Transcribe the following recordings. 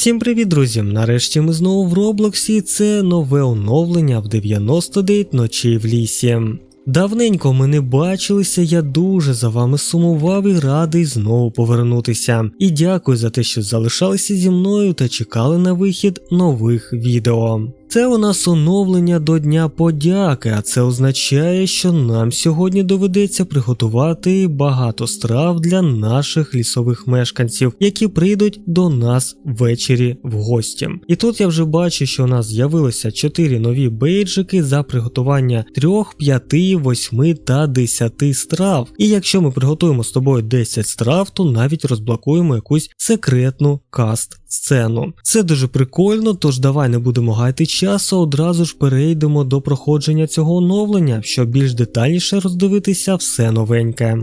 Всім привіт, друзі! Нарешті ми знову в Роблоксі. Це нове оновлення в 99 ночі в лісі. Давненько ми не бачилися, я дуже за вами сумував і радий знову повернутися. І дякую за те, що залишалися зі мною та чекали на вихід нових відео. Це у нас оновлення до Дня подяки, а це означає, що нам сьогодні доведеться приготувати багато страв для наших лісових мешканців, які прийдуть до нас ввечері в гості. І тут я вже бачу, що у нас з'явилося 4 нові бейджики за приготування 3, 5, 8 та 10 страв. І якщо ми приготуємо з тобою 10 страв, то навіть розблокуємо якусь секретну каст сцену. Це дуже прикольно, тож давай не будемо гаяти часу, одразу ж перейдемо до проходження цього оновлення, щоб більш детальніше роздивитися все новеньке.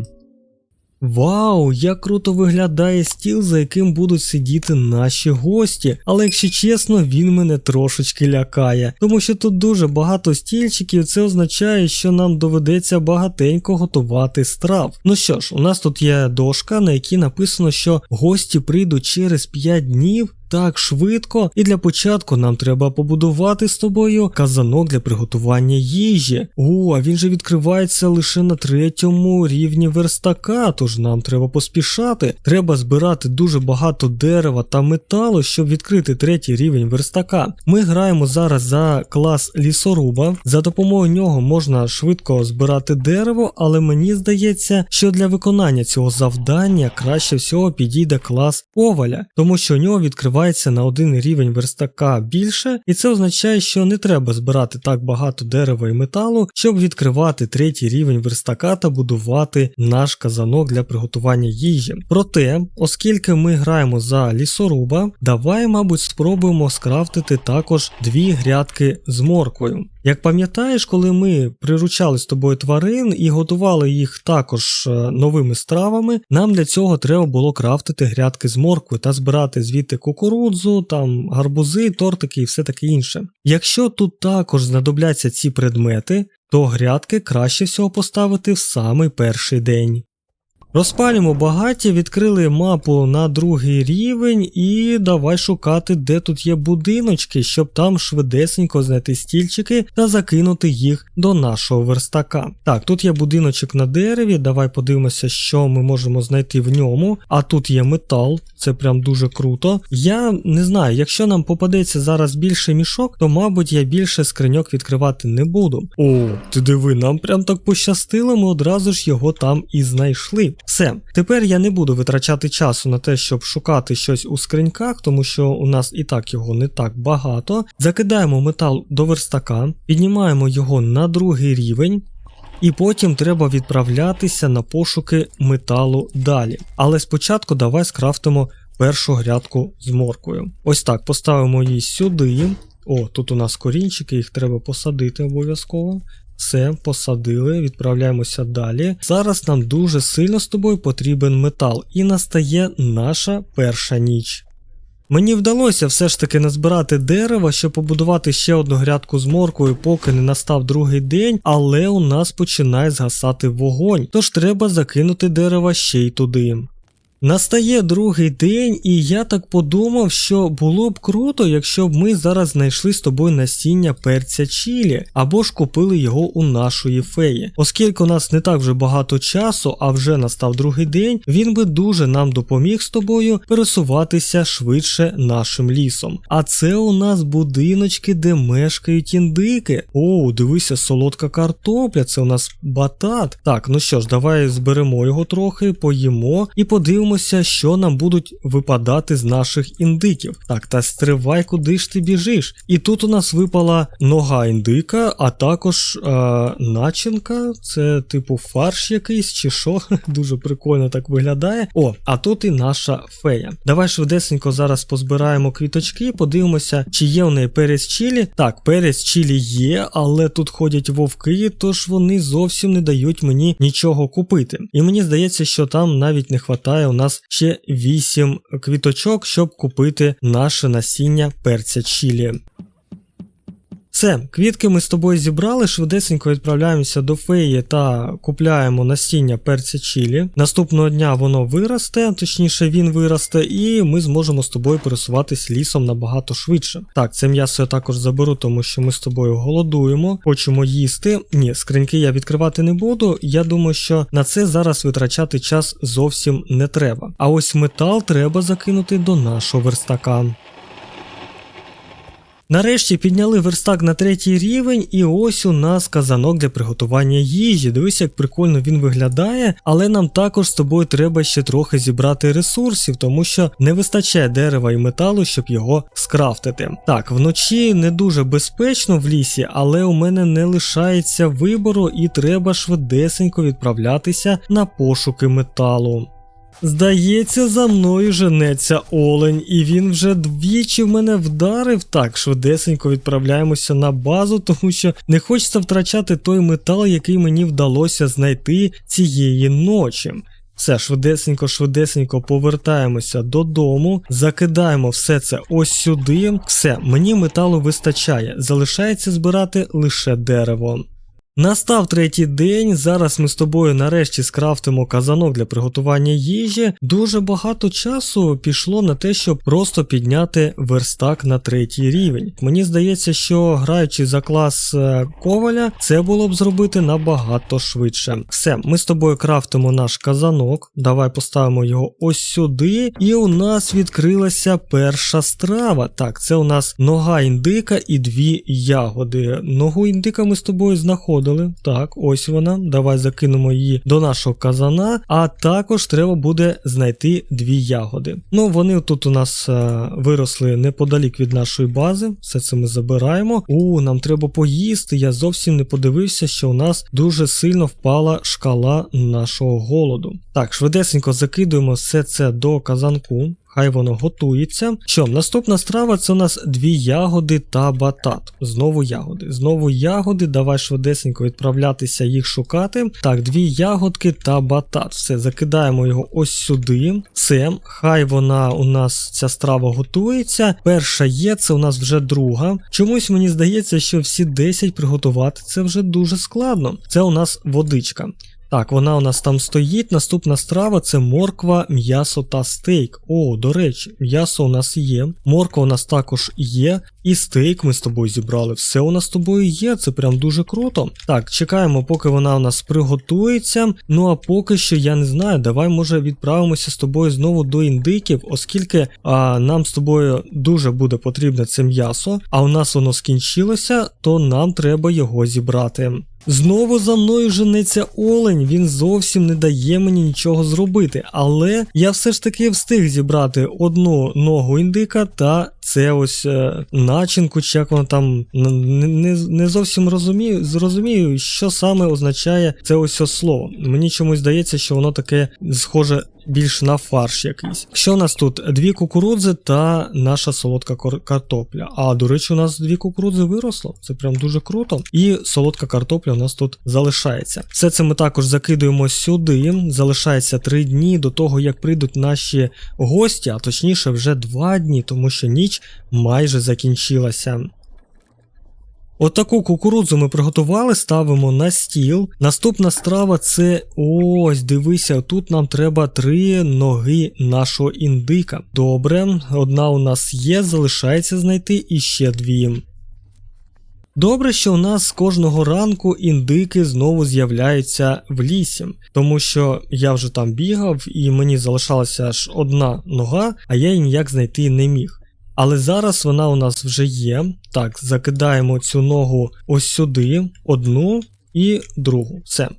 Вау, як круто виглядає стіл, за яким будуть сидіти наші гості, але якщо чесно, він мене трошечки лякає, тому що тут дуже багато стільчиків, це означає, що нам доведеться багатенько готувати страв. Ну що ж, у нас тут є дошка, на якій написано, що гості прийдуть через 5 днів так швидко, і для початку нам треба побудувати з тобою казанок для приготування їжі. О, а він же відкривається лише на третьому рівні верстака, тож нам треба поспішати. Треба збирати дуже багато дерева та металу, щоб відкрити третій рівень верстака. Ми граємо зараз за клас лісоруба. За допомогою нього можна швидко збирати дерево, але мені здається, що для виконання цього завдання краще всього підійде клас оваля, тому що у нього відкривається відкривається на один рівень верстака більше, і це означає, що не треба збирати так багато дерева і металу, щоб відкривати третій рівень верстака та будувати наш казанок для приготування їжі. Проте, оскільки ми граємо за лісоруба, давай, мабуть, спробуємо скрафтити також дві грядки з морквою. Як пам'ятаєш, коли ми приручали з тобою тварин і готували їх також е, новими стравами, нам для цього треба було крафтити грядки з моркви та збирати звідти кукурудзу, там гарбузи, тортики і все таке інше. Якщо тут також знадобляться ці предмети, то грядки краще всього поставити в самий перший день. Розпалюємо багаття, відкрили мапу на другий рівень і давай шукати, де тут є будиночки, щоб там швидесенько знайти стільчики та закинути їх до нашого верстака. Так, тут є будиночок на дереві, давай подивимося, що ми можемо знайти в ньому. А тут є метал, це прям дуже круто. Я не знаю, якщо нам попадеться зараз більше мішок, то мабуть я більше скриньок відкривати не буду. О, ти диви, нам прям так пощастило, ми одразу ж його там і знайшли. Все, тепер я не буду витрачати часу на те, щоб шукати щось у скриньках, тому що у нас і так його не так багато. Закидаємо метал до верстака, піднімаємо його на другий рівень. І потім треба відправлятися на пошуки металу далі. Але спочатку давай скрафтимо першу грядку з моркою. Ось так, поставимо її сюди. О, тут у нас корінчики, їх треба посадити обов'язково. Все, посадили, відправляємося далі. Зараз нам дуже сильно з тобою потрібен метал, і настає наша перша ніч. Мені вдалося все ж таки назбирати дерева, щоб побудувати ще одну грядку з моркою, поки не настав другий день, але у нас починає згасати вогонь, тож треба закинути дерева ще й туди. Настає другий день, і я так подумав, що було б круто, якщо б ми зараз знайшли з тобою насіння перця чілі, або ж купили його у нашої феї. Оскільки у нас не так вже багато часу, а вже настав другий день, він би дуже нам допоміг з тобою пересуватися швидше нашим лісом. А це у нас будиночки, де мешкають індики. О, дивися, солодка картопля, це у нас батат. Так, ну що ж, давай зберемо його трохи, поїмо і подивимося подивимося, що нам будуть випадати з наших індиків. Так, та стривай, куди ж ти біжиш. І тут у нас випала нога індика, а також е, начинка, це типу фарш якийсь чи що. Дуже прикольно так виглядає. О, а тут і наша фея. Давай швидесенько зараз позбираємо квіточки, подивимося, чи є у неї перець чілі. Так, перець чілі є, але тут ходять вовки, тож вони зовсім не дають мені нічого купити. І мені здається, що там навіть не вистачає нас ще 8 квіточок, щоб купити наше насіння перця чілі. Все, квітки ми з тобою зібрали, швидесенько відправляємося до феї та купляємо насіння перця чілі. Наступного дня воно виросте, точніше він виросте, і ми зможемо з тобою пересуватись лісом набагато швидше. Так, це м'ясо я також заберу, тому що ми з тобою голодуємо, хочемо їсти. Ні, скриньки я відкривати не буду. Я думаю, що на це зараз витрачати час зовсім не треба. А ось метал треба закинути до нашого верстака. Нарешті підняли верстак на третій рівень, і ось у нас казанок для приготування їжі. Дивись, як прикольно він виглядає, але нам також з тобою треба ще трохи зібрати ресурсів, тому що не вистачає дерева і металу, щоб його скрафтити. Так, вночі не дуже безпечно в лісі, але у мене не лишається вибору, і треба швидесенько відправлятися на пошуки металу. Здається, за мною женеться олень, і він вже двічі в мене вдарив. Так, швидесенько відправляємося на базу, тому що не хочеться втрачати той метал, який мені вдалося знайти цієї ночі. Все, швидесенько, швидесенько повертаємося додому, закидаємо все це ось сюди. Все, мені металу вистачає, залишається збирати лише дерево. Настав третій день. Зараз ми з тобою нарешті скрафтимо казанок для приготування їжі. Дуже багато часу пішло на те, щоб просто підняти верстак на третій рівень. Мені здається, що граючи за клас е, коваля, це було б зробити набагато швидше. Все, ми з тобою крафтимо наш казанок. Давай поставимо його ось сюди. І у нас відкрилася перша страва. Так, це у нас нога індика і дві ягоди. Ногу індика ми з тобою знаходимо знаходили. Так, ось вона. Давай закинемо її до нашого казана. А також треба буде знайти дві ягоди. Ну, вони тут у нас а, виросли неподалік від нашої бази. Все це ми забираємо. У, нам треба поїсти. Я зовсім не подивився, що у нас дуже сильно впала шкала нашого голоду. Так, швидесенько закидуємо все це до казанку. Хай воно готується. Що, наступна страва це у нас дві ягоди та батат. Знову ягоди. Знову ягоди. Давай швидесенько відправлятися їх шукати. Так, дві ягодки та батат. Все, закидаємо його ось сюди. Все, хай вона у нас ця страва готується. Перша є, це у нас вже друга. Чомусь мені здається, що всі 10 приготувати це вже дуже складно. Це у нас водичка. Так, вона у нас там стоїть. Наступна страва це морква, м'ясо та стейк. О, до речі, м'ясо у нас є, морква у нас також є, і стейк ми з тобою зібрали. Все у нас з тобою є, це прям дуже круто. Так, чекаємо, поки вона у нас приготується. Ну а поки що я не знаю, давай може відправимося з тобою знову до індиків, оскільки а, нам з тобою дуже буде потрібне це м'ясо, а у нас воно скінчилося, то нам треба його зібрати. Знову за мною женеться олень, він зовсім не дає мені нічого зробити, але я все ж таки встиг зібрати одну ногу індика та це ось е, начинку, чи як воно там не, не, зовсім розумію, зрозумію, що саме означає це ось слово. Мені чомусь здається, що воно таке схоже більш на фарш якийсь. Що у нас тут? Дві кукурудзи та наша солодка картопля. А до речі, у нас дві кукурудзи виросло. Це прям дуже круто. І солодка картопля у нас тут залишається. Все це ми також закидуємо сюди. Залишається три дні до того, як прийдуть наші гості, а точніше вже два дні, тому що ніч майже закінчилася. Отаку кукурудзу ми приготували, ставимо на стіл. Наступна страва це ось, дивися, тут нам треба три ноги нашого індика. Добре, одна у нас є, залишається знайти іще дві. Добре, що у нас кожного ранку індики знову з'являються в лісі, тому що я вже там бігав і мені залишалася аж одна нога, а я її ніяк знайти не міг. Але зараз вона у нас вже є. Так, закидаємо цю ногу ось сюди, одну і другу. Все.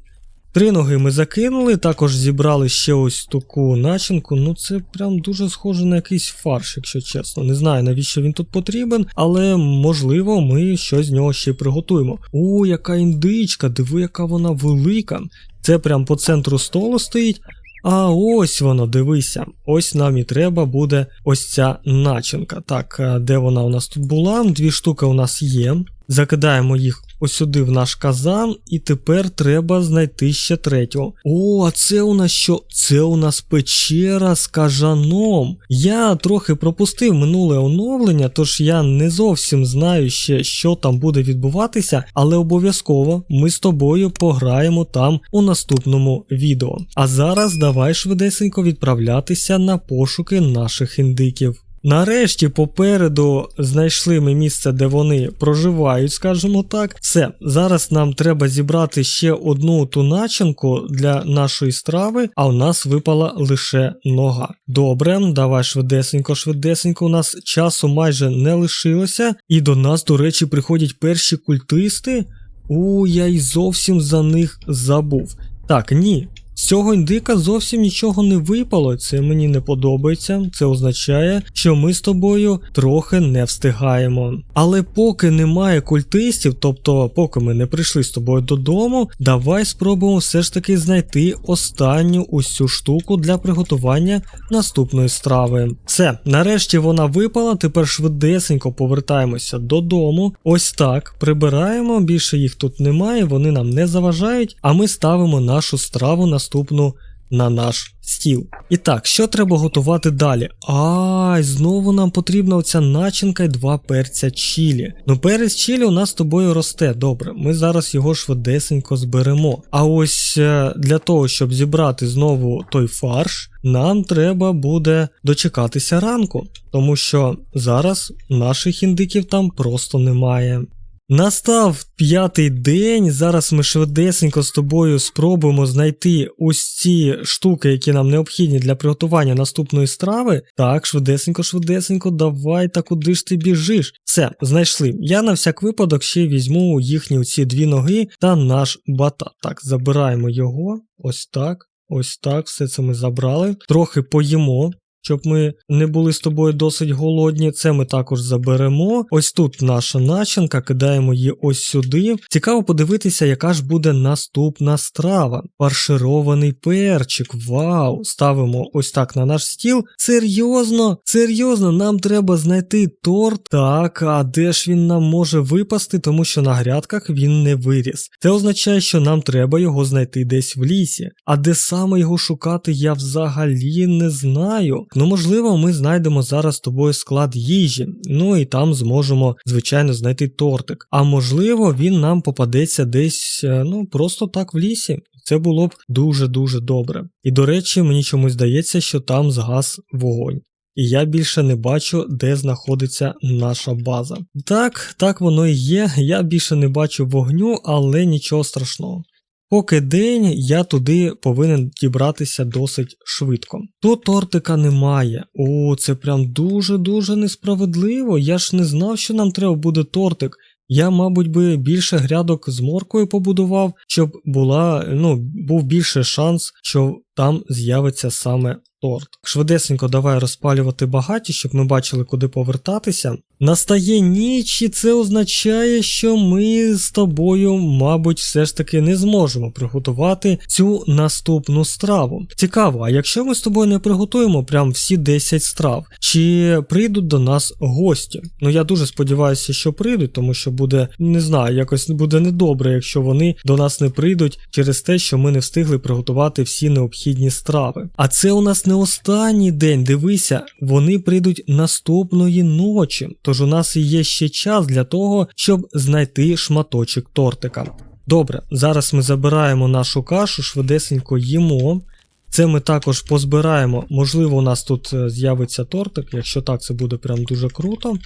Три ноги ми закинули, також зібрали ще ось таку начинку. Ну це прям дуже схоже на якийсь фарш, якщо чесно. Не знаю, навіщо він тут потрібен, але можливо ми щось з нього ще приготуємо. О, яка індичка, диви, яка вона велика. Це прям по центру столу стоїть. А ось воно, дивися. Ось нам і треба буде ось ця начинка. Так, де вона у нас тут була? Дві штуки у нас є. Закидаємо їх ось сюди в наш казан, і тепер треба знайти ще третього. О, а це у нас що? Це у нас печера з кажаном. Я трохи пропустив минуле оновлення, тож я не зовсім знаю ще, що там буде відбуватися, але обов'язково ми з тобою пограємо там у наступному відео. А зараз давай швидесенько відправлятися на пошуки наших індиків. Нарешті попереду знайшли ми місце, де вони проживають, скажімо так. Все, зараз нам треба зібрати ще одну ту начинку для нашої страви, а у нас випала лише нога. Добре, давай швидесенько, швидесенько. У нас часу майже не лишилося, і до нас, до речі, приходять перші культисти. У, я й зовсім за них забув. Так, ні. З цього індика зовсім нічого не випало, це мені не подобається. Це означає, що ми з тобою трохи не встигаємо. Але поки немає культистів, тобто поки ми не прийшли з тобою додому, давай спробуємо все ж таки знайти останню цю штуку для приготування наступної страви. Все, нарешті вона випала, тепер швидесенько повертаємося додому. Ось так прибираємо, більше їх тут немає, вони нам не заважають, а ми ставимо нашу страву наступну на наш стіл. І так, що треба готувати далі? Ай, знову нам потрібна оця начинка і два перця чілі. Ну, перець чілі у нас з тобою росте. Добре, ми зараз його швидесенько зберемо. А ось е, для того, щоб зібрати знову той фарш, нам треба буде дочекатися ранку, тому що зараз наших індиків там просто немає. Настав п'ятий день. Зараз ми швидесенько з тобою спробуємо знайти ось ці штуки, які нам необхідні для приготування наступної страви. Так, швидесенько, швидесенько, давай та куди ж ти біжиш? Все, знайшли. Я на всяк випадок ще візьму їхні ці дві ноги та наш батат. Так, забираємо його. Ось так. Ось так, все це ми забрали. Трохи поїмо щоб ми не були з тобою досить голодні. Це ми також заберемо. Ось тут наша начинка, кидаємо її ось сюди. Цікаво подивитися, яка ж буде наступна страва. Фарширований перчик. Вау! Ставимо ось так на наш стіл. Серйозно, серйозно, нам треба знайти торт. Так, а де ж він нам може випасти, тому що на грядках він не виріс. Це означає, що нам треба його знайти десь в лісі. А де саме його шукати, я взагалі не знаю. Ну, можливо, ми знайдемо зараз з тобою склад їжі, ну і там зможемо, звичайно, знайти тортик. А можливо, він нам попадеться десь, е, ну, просто так в лісі. Це було б дуже-дуже добре. І до речі, мені чомусь здається, що там згас вогонь. І я більше не бачу, де знаходиться наша база. Так, так воно і є. Я більше не бачу вогню, але нічого страшного. Поки день я туди повинен дібратися досить швидко. Тут тортика немає. О, це прям дуже-дуже несправедливо. Я ж не знав, що нам треба буде тортик. Я, мабуть, би більше грядок з моркою побудував, щоб була, ну, був більше шанс, що там з'явиться саме торт. Швидесенько давай розпалювати багаті, щоб ми бачили, куди повертатися. Настає ніч, і це означає, що ми з тобою, мабуть, все ж таки не зможемо приготувати цю наступну страву. Цікаво, а якщо ми з тобою не приготуємо прям всі 10 страв, чи прийдуть до нас гості? Ну я дуже сподіваюся, що прийдуть, тому що буде, не знаю, якось буде недобре, якщо вони до нас не прийдуть через те, що ми не встигли приготувати всі необхідні страви. А це у нас не останній день, дивися, вони прийдуть наступної ночі. Тож у нас є ще час для того, щоб знайти шматочок тортика. Добре, зараз ми забираємо нашу кашу, швидесенько їмо. Це ми також позбираємо. Можливо, у нас тут е, з'явиться тортик, якщо так, це буде прям дуже круто.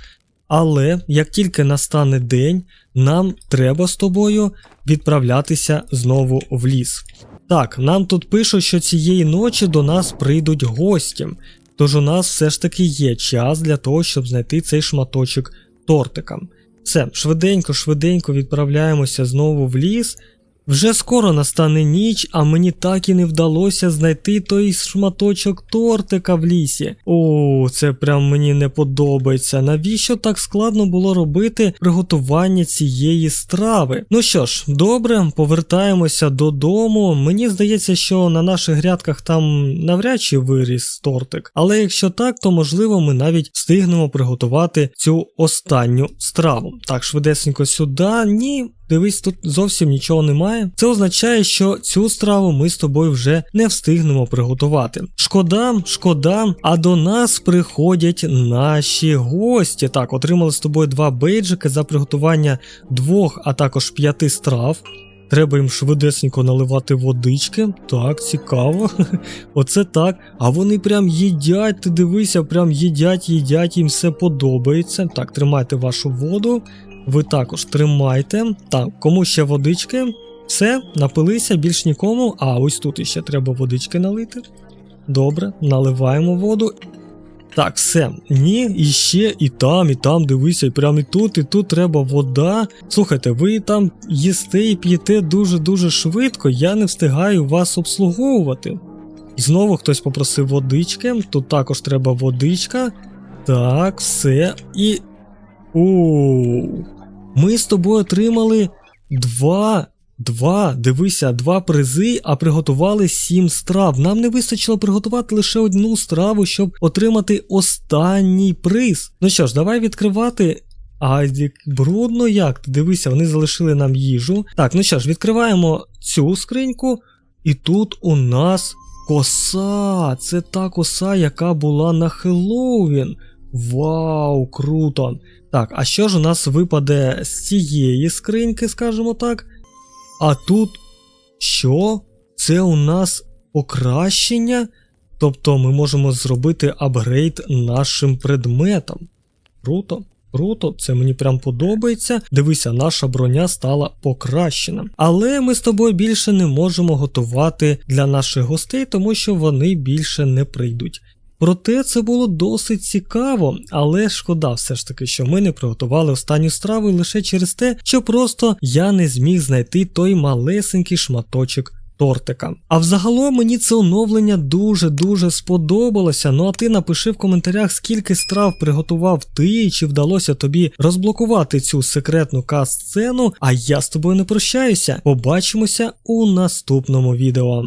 Але як тільки настане день, нам треба з тобою відправлятися знову в ліс. Так, нам тут пишуть, що цієї ночі до нас прийдуть гості. Тож у нас все ж таки є час для того, щоб знайти цей шматочок тортика. Все, швиденько-швиденько відправляємося знову в ліс. Вже скоро настане ніч, а мені так і не вдалося знайти той шматочок тортика в лісі. О, це прям мені не подобається. Навіщо так складно було робити приготування цієї страви? Ну що ж, добре, повертаємося додому. Мені здається, що на наших грядках там навряд чи виріс тортик. Але якщо так, то можливо ми навіть встигнемо приготувати цю останню страву. Так, швидесенько сюди. Ні, Дивись, тут зовсім нічого немає. Це означає, що цю страву ми з тобою вже не встигнемо приготувати. Шкода, шкода, а до нас приходять наші гості. Так, отримали з тобою два бейджики за приготування двох, а також п'яти страв. Треба їм швидесенько наливати водички. Так, цікаво. Оце так. А вони прям їдять, ти дивися, прям їдять, їдять, їм все подобається. Так, тримайте вашу воду. Ви також тримайте. Так, кому ще водички? Все, напилися, більш нікому. А ось тут іще треба водички налити. Добре, наливаємо воду. Так, все. Ні, і ще, і там, і там, дивися, і прямо і тут, і тут треба вода. Слухайте, ви там їсте і п'єте дуже-дуже швидко, я не встигаю вас обслуговувати. Знову хтось попросив водички, тут також треба водичка. Так, все. І. Оу. Ми з тобою отримали два. Два, дивися, два призи, а приготували сім страв. Нам не вистачило приготувати лише одну страву, щоб отримати останній приз. Ну що ж, давай відкривати. А брудно як? Дивися, вони залишили нам їжу. Так, ну що ж, відкриваємо цю скриньку, і тут у нас коса. Це та коса, яка була на Хеллоуін. Вау, круто! Так, а що ж у нас випаде з цієї скриньки, скажімо так? А тут що? Це у нас покращення? Тобто ми можемо зробити апгрейд нашим предметам. Круто, круто, це мені прям подобається. Дивися, наша броня стала покращена. Але ми з тобою більше не можемо готувати для наших гостей, тому що вони більше не прийдуть. Проте це було досить цікаво, але шкода все ж таки, що ми не приготували останню страву лише через те, що просто я не зміг знайти той малесенький шматочок тортика. А взагалом мені це оновлення дуже-дуже сподобалося. Ну а ти напиши в коментарях, скільки страв приготував ти, і чи вдалося тобі розблокувати цю секретну каст-сцену. А я з тобою не прощаюся. Побачимося у наступному відео.